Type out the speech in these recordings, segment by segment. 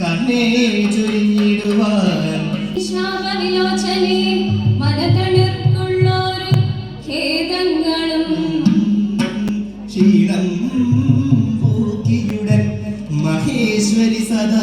കണ്ണേ ചൊരിഞ്ഞിടുവാൻ. ശാപവിലോചനെ മനതണു ഈശ്വരി സദാ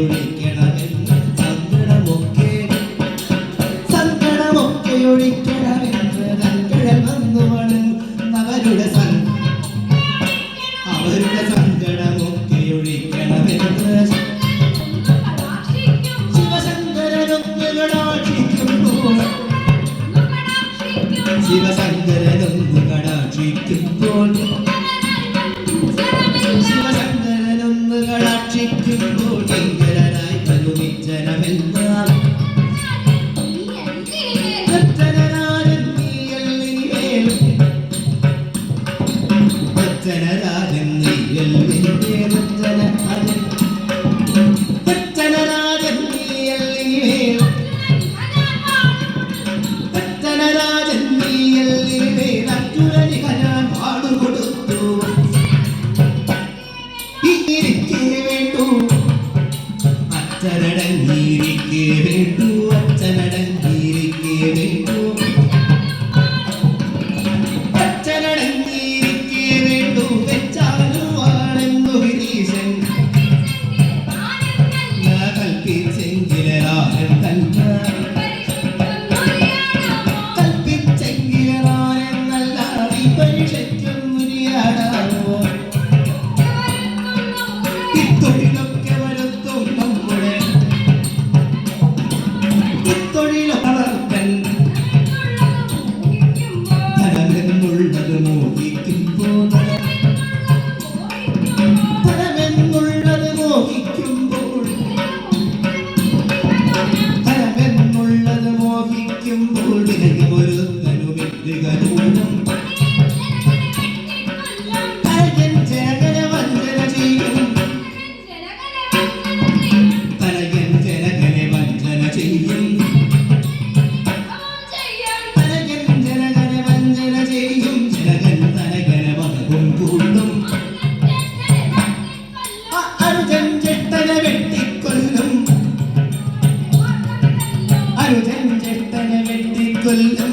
ഒഴിക്കണമെന്ന് സങ്കടമൊക്കെ സങ്കടമൊക്കെ ഒഴിക്കണമെന്ന് സൻ Thank you. people